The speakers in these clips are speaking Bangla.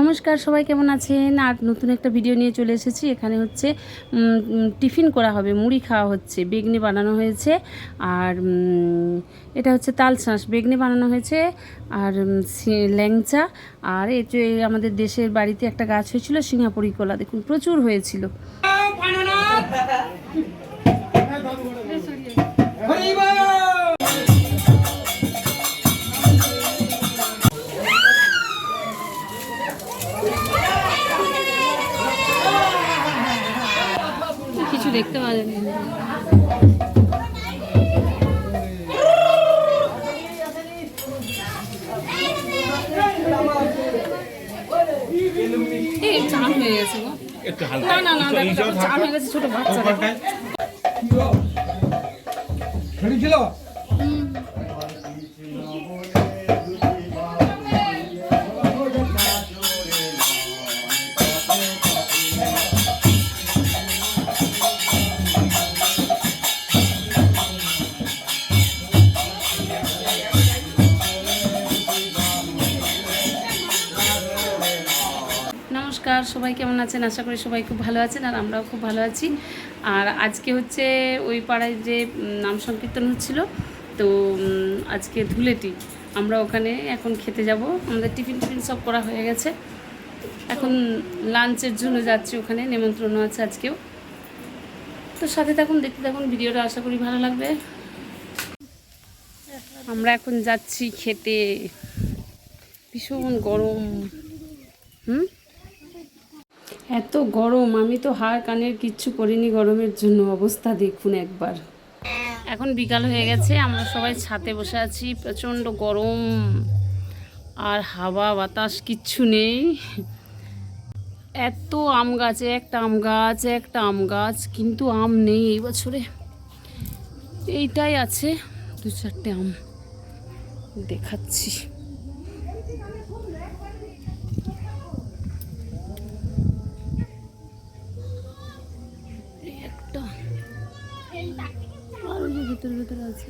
নমস্কার, সবাই কেমন আছেন? আর নতুন একটা ভিডিও নিয়ে চলে এসেছি। এখানে হচ্ছে টিফিন করা হবে, মুড়ি খাওয়া হচ্ছে, বেগনি বানানো হয়েছে, আর এটা হচ্ছে তাল শাঁস, বেগনি বানানো হয়েছে, আর ল্যাংচা, আর যে আমাদের দেশের বাড়িতে একটা গাছ হয়েছিল সিঙ্গাপুরি কলা দেখুন, প্রচুর হয়েছিল। চান হয়ে গেছে গো। না না না দেখো, দেখো, চান হয়ে গেছে ছোট বাচ্চা দেখো। নমস্কার সবাই কেমন আছেন? আশা করি সবাই খুব ভালো আছেন আর আমরাও খুব ভালো আছি। আর আজকে হচ্ছে ওই পাড়ায় যে নাম সংকীর্তন হচ্ছিল, তো আজকে ধুলেটি। আমরা ওখানে এখন খেতে যাব। আমাদের টিফিন টিফিন সব করা হয়ে গেছে। এখন লাঞ্চের জন্য যাচ্ছি ওখানে, নেমন্ত্রণ আছে আজকেও। তো সাথে থাকুন, দেখতে থাকুন, ভিডিওটা আশা করি ভালো লাগবে। আমরা এখন যাচ্ছি খেতে। ভীষণ গরম। হুম? এত গরম, আমি তো হাড় কানের কিচ্ছু করিনি গরমের জন্য, অবস্থা দেখুন একবার। এখন বিকাল হয়ে গেছে, আমরা সবাই ছাতে বসে আছি, প্রচণ্ড গরম আর হাওয়া, বাতাস কিচ্ছু নেই। এত আম গাছে, একটা আম গাছ, একটা আম গাছ, কিন্তু আম নেই এই বছরে। এইটাই আছে, দু চারটে আম দেখাচ্ছি এই একটা আর ভিতরে ভিতরে আছে।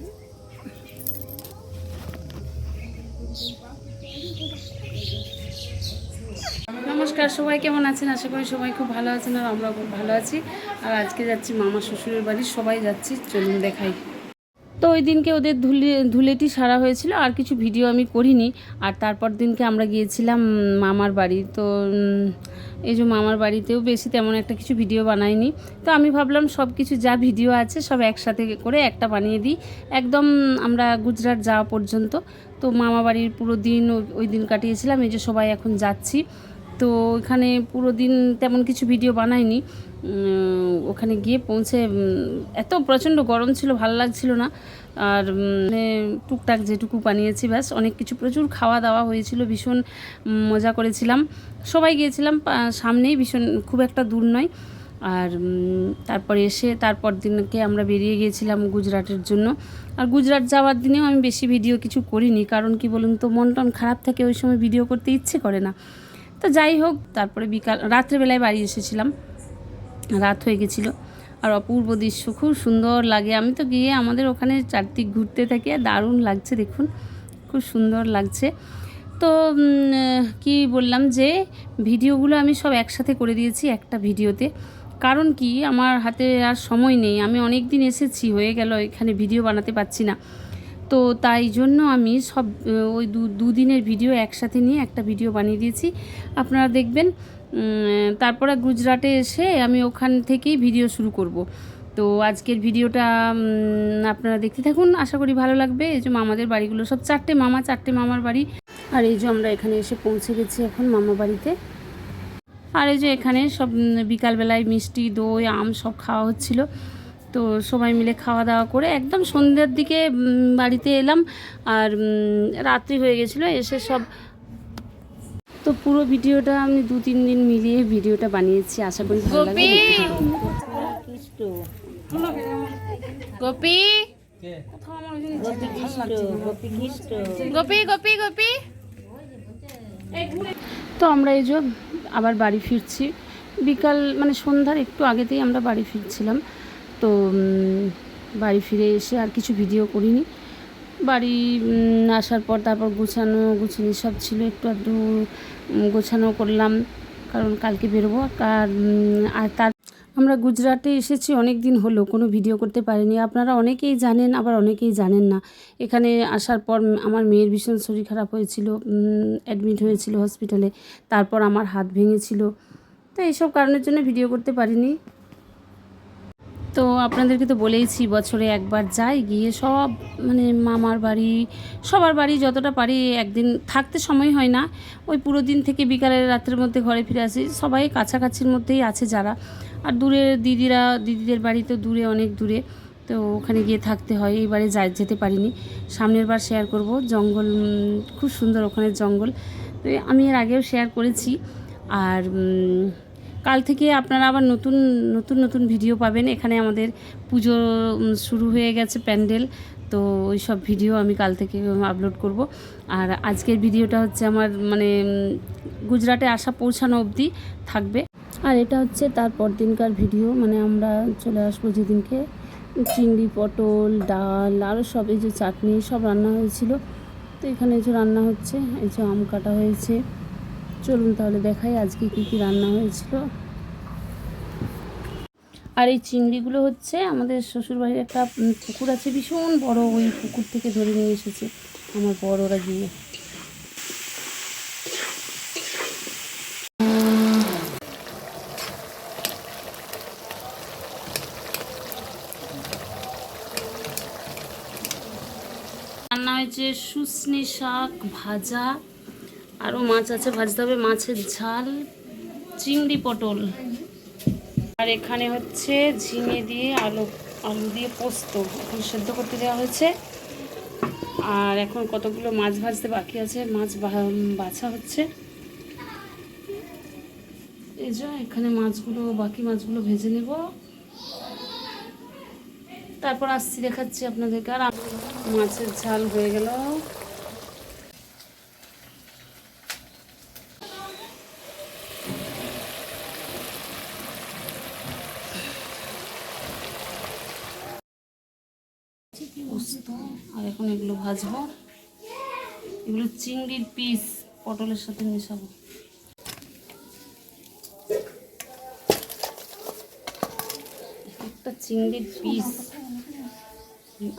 নমস্কার, সবাই কেমন আছেন? আশা করি সবাই খুব ভালো আছেন আর আমরা খুব ভালো আছি। আর আজকে যাচ্ছি মামা শ্বশুরের বাড়ি, সবাই যাচ্ছি, চলুন দেখাই। তো ওই দিনকে ওদের ধুলে, ধুলেটি সারা হয়েছিল, আর কিছু ভিডিও আমি করিনি। আর তারপর দিনকে আমরা গিয়েছিলাম মামার বাড়ি, তো এই যে মামার বাড়িতেও বেশি তেমন একটা কিছু ভিডিও বানাইনি। তো আমি ভাবলাম সব কিছু যা ভিডিও আছে সব একসাথে করে একটা বানিয়ে দিই। একদম আমরা গুজরাট যাওয়া পর্যন্ত, তো মামা বাড়ির পুরো দিন ওই- দিন কাটিয়েছিলাম, এই যে সবাই এখন যাচ্ছি। তো ওখানে পুরো দিন তেমন কিছু ভিডিও বানাইনি। ওখানে গিয়ে পৌঁছে এত প্রচণ্ড গরম ছিল, ভালো লাগছিল না। আর মানে টুকটাক যেটুকু বানিয়েছি, ব্যাস, অনেক কিছু, প্রচুর খাওয়া দাওয়া হয়েছিল, ভীষণ মজা করেছিলাম। সবাই গিয়েছিলাম সামনেই, ভীষণ, খুব একটা দূর নয়। আর তারপরে এসে, তারপর দিনকে আমরা বেরিয়ে গিয়েছিলাম গুজরাটের জন্য। আর গুজরাট যাওয়ার দিনেও আমি বেশি ভিডিও কিছু করিনি, কারণ কি বলুন তো, মন টন খারাপ থাকে, ওই সময় ভিডিও করতে ইচ্ছে করে না। তো যাই হোক, তারপরে বিকাল, রাত্রেবেলায় বাড়ি এসেছিলাম। রাত হয়ে গেছিল। আর অপূর্ব দৃশ্য খুব সুন্দর লাগে। আমি তো গিয়ে আমাদের ওখানে চারদিক ঘুরতে থাকি আর দারুণ লাগছে দেখুন, খুব সুন্দর লাগছে। তো কি বললাম যে, ভিডিওগুলো আমি সব একসাথে করে দিয়েছি একটা ভিডিওতে। কারণ কি, আমার হাতে আর সময় নেই। আমি অনেক দিন এসেছি, হয়ে গেল, এখানে ভিডিও বানাতে পারছি না। তো তাই জন্য আমি সব, ওই দু, দুদিনের ভিডিও একসাথে নিয়ে একটা ভিডিও বানিয়ে দিয়েছি। আপনারা দেখবেন তারপরে গুজরাটে এসে আমি ওখান থেকেই ভিডিও শুরু করব। তো আজকের ভিডিওটা আপনারা দেখতে থাকুন। আশা করি ভালো লাগবে। এই যে মামাদের বাড়িগুলো, সব চারটে মামা, চারটে মামার বাড়ি। আর এই যে আমরা এখানে এসে পৌঁছে গেছি এখন মামা বাড়িতে। আর এই যে এখানে সব বিকালবেলায় মিষ্টি, দই, আম সব খাওয়া হচ্ছিল। তো সবাই মিলে খাওয়া দাওয়া করে একদম সন্ধ্যার দিকে বাড়িতে এলাম। আর রাত্রি হয়ে গেছিল। এসে সব তো পুরো ভিডিওটা আমি দু তিন দিন মিলিয়ে ভিডিওটা বানিয়েছি আশা করি ভালো লাগবে। দেখতে থাকুন। গোপী! গোপী গোপী গোপী! তো আমরা এই যে আবার বাড়ি ফিরছি। বিকাল মানে সন্ধ্যার একটু আগেতেই আমরা বাড়ি ফিরছিলাম। তো বাড়ি ফিরে এসে আর কিছু ভিডিও করিনি। বাড়ি আসার পর তারপর গুছানো, গুছানি সব ছিল, একটু আধটু গোছানো করলাম, কারণ কালকে বেরোবো, আর আর তার, আমরা গুজরাটে এসেছি, অনেক দিন হলো, কোনো ভিডিও করতে পারিনি। আপনারা অনেকেই জানেন, আবার অনেকেই জানেন না। এখানে আসার পর আমার মেয়ের ভীষণ শরীর খারাপ হয়েছিল অ্যাডমিট হয়েছিল হসপিটালে তারপর আমার হাত ভেঙেছিল। তো এইসব কারণের জন্য ভিডিও করতে পারিনি। তো আপনাদেরকে তো বলেইছি, বছরে একবার যাই, গিয়ে সব মানে মামার বাড়ি, সবার বাড়ি যতটা পারি একদিন থাকতে সময় হয় না। ওই পুরো দিন থেকে বিকালের রাত্রের মধ্যে ঘরে ফিরে আসি। সবাই কাছাকাছির মধ্যেই আছে যারা। আর দূরে দিদিরা, দিদিদের বাড়ি তো দূরে, অনেক দূরে। তো ওখানে গিয়ে থাকতে হয়। এইবারে যা যেতে পারিনি। সামনের বার শেয়ার করব। জঙ্গল খুব সুন্দর ওখানে জঙ্গল। তো আমি এর আগেও শেয়ার করেছি। আর কাল থেকে আপনারা আবার নতুন নতুন নতুন ভিডিও পাবেন। এখানে আমাদের পুজো শুরু হয়ে গেছে প্যান্ডেল। তো ওই সব ভিডিও আমি কাল থেকে আপলোড করব। আর আজকের ভিডিওটা হচ্ছে আমার মানে গুজরাটে আসা, পৌঁছানো অবধি থাকবে। আর এটা হচ্ছে তার পর দিনকার ভিডিও মানে আমরা চলে আসব যেদিনকে। চিংড়ি, পটল, ডাল আরও সব, এই যে চাটনি, সব রান্না হয়েছিল। তো এখানে যে রান্না হচ্ছে, এই যে আম কাটা হয়েছে। চলুন তাহলে দেখাই আজকে কি কি রান্না হয়েছিল। আর এই চিংড়িগুলো হচ্ছে আমাদের শ্বশুরবাড়ির একটা পুকুর আছে, ভীষণ বড়, ওই পুকুর থেকে ধরে নিয়ে এসেছে আমার বড়রা গিয়ে। রান্না হয়েছে শুশনি শাক ভাজা। আরও মাছ আছে, ভাজতে হবে মাছের ঝাল, চিংড়ি পটল। আর এখানে হচ্ছে ঝিঙে দিয়ে আলু আলু দিয়ে পোস্ত এখন সেদ্ধ করতে দেওয়া হয়েছে। আর এখন কতগুলো মাছ ভাজতে বাকি আছে? মাছ বাছা হচ্ছে। এই যে এখানে মাছগুলো, বাকি মাছগুলো ভেজে নেব। তারপর আসছি দেখাচ্ছি আপনাদেরকে। আর মাছের ঝাল হয়ে গেল পোস্ত আর এখন এগুলো ভাজবো। এগুলো চিংড়ির পিস পটলের সাথে মেশাবো। একটা চিংড়ির পিস।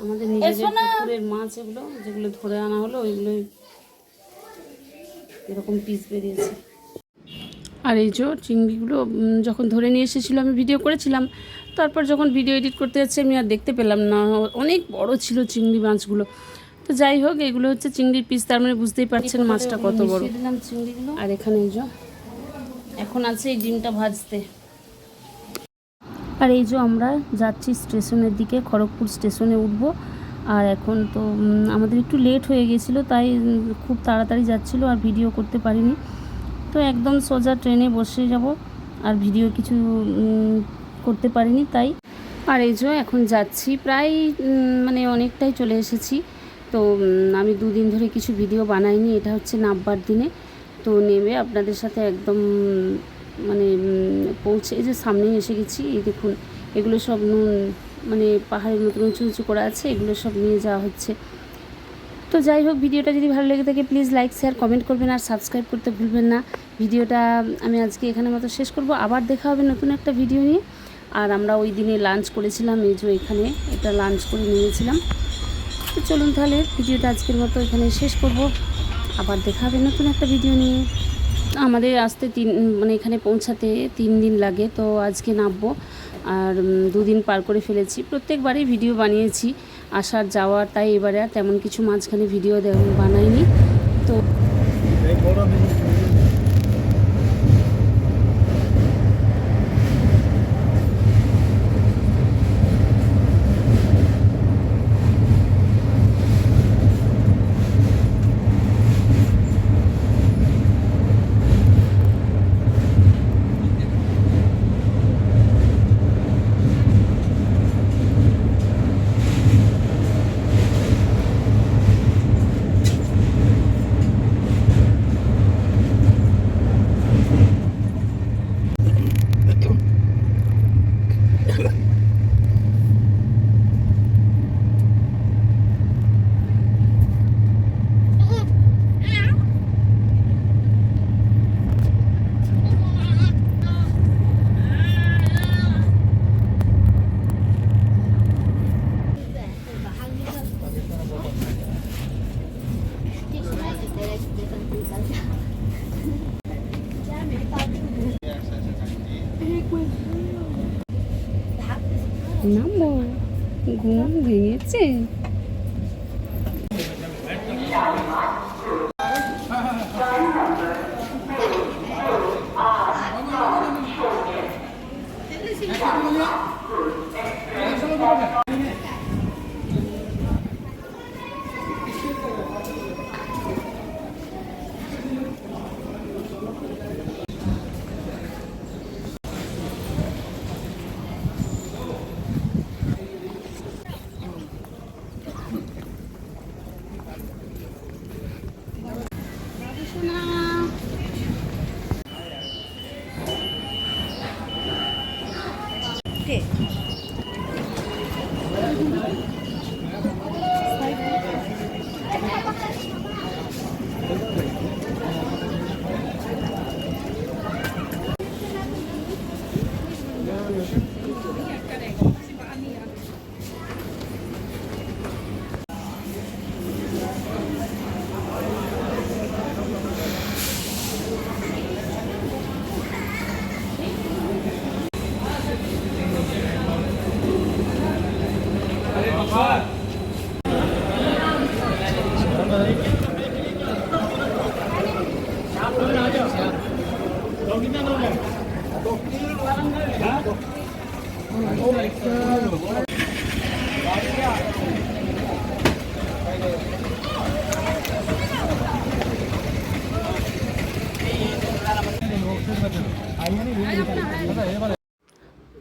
আমাদের নিজেদের পুকুরের মাছ এগুলো যেগুলো ধরে আনা হলো ওইগুলো এরকম পিস বেরিয়েছে। আর এই যে চিংড়িগুলো যখন ধরে নিয়ে এসেছিল আমি ভিডিও করেছিলাম। তারপর যখন ভিডিও এডিট করতে যাচ্ছি আমি আর দেখতে পেলাম না। অনেক বড় ছিল চিংড়ি মাছগুলো। তো যাই হোক এগুলো হচ্ছে চিংড়ির পিস তার মানে বুঝতেই পারছেন মাছটা কত বড়। দিলাম চিংড়িগুলো। আর এখানে এই যে এখন আছে এই ডিমটা ভাজতে। আর এই যে আমরা যাচ্ছি স্টেশনের দিকে খড়গপুর স্টেশনে উঠবো। আর এখন তো আমাদের একটু লেট হয়ে গেছিল তাই খুব তাড়াতাড়ি যাচ্ছিল আর ভিডিও করতে পারিনি। তো একদম সোজা ট্রেনে বসে যাব আর ভিডিও কিছু করতে পারিনি তাই। আর এই যে এখন যাচ্ছি প্রায় মানে অনেকটাই চলে এসেছি। তো আমি দুদিন ধরে কিছু ভিডিও বানাইনি, এটা হচ্ছে নাববার দিনে। তো নেমে আপনাদের সাথে একদম মানে পৌঁছে, এই যে সামনেই এসে গেছি, এই দেখুন, এগুলো সব নুন মানে পাহাড়ের মতন উঁচু উঁচু করা আছে, এগুলো সব নিয়ে যাওয়া হচ্ছে। তো যাই হোক, ভিডিওটা যদি ভালো লেগে থাকে, প্লিজ লাইক, শেয়ার, কমেন্ট করবেন আর সাবস্ক্রাইব করতে ভুলবেন না। ভিডিওটা আমি আজকে এখানে মতো শেষ করব। আবার দেখা হবে নতুন একটা ভিডিও নিয়ে। আর আমরা ওই দিনে লাঞ্চ করেছিলাম, এই যে এখানে, এটা লাঞ্চ করে নিয়েছিলাম। তো চলুন তাহলে ভিডিওটা আজকের মতো এখানে শেষ করব। আবার দেখা হবে নতুন একটা ভিডিও নিয়ে। আমাদের আসতে তিন মানে এখানে পৌঁছাতে তিন দিন লাগে, তো আজকে নামবো। আর দুদিন পার করে ফেলেছি। প্রত্যেকবারই ভিডিও বানিয়েছি। আসার, যাওয়ার, তাই এবারে আর তেমন কিছু মাঝখানে ভিডিও বানাইনি। তো এই ভেঙেছে। Thank নামবো ঘুম ভেঙেছে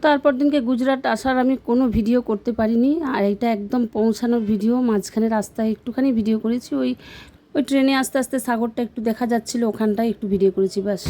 তারপর দিনকে গুজরাট আসার আমি কোনো ভিডিও করতে পারিনি, আর এটা একদম পৌঁছানোর ভিডিও, মাঝখানে রাস্তায় একটুখানি ভিডিও করেছি, ওই ওই ট্রেনে আস্তে আস্তে সাগরটা একটু দেখা যাচ্ছিল, ওখানটায় একটু ভিডিও করেছি, ব্যাস।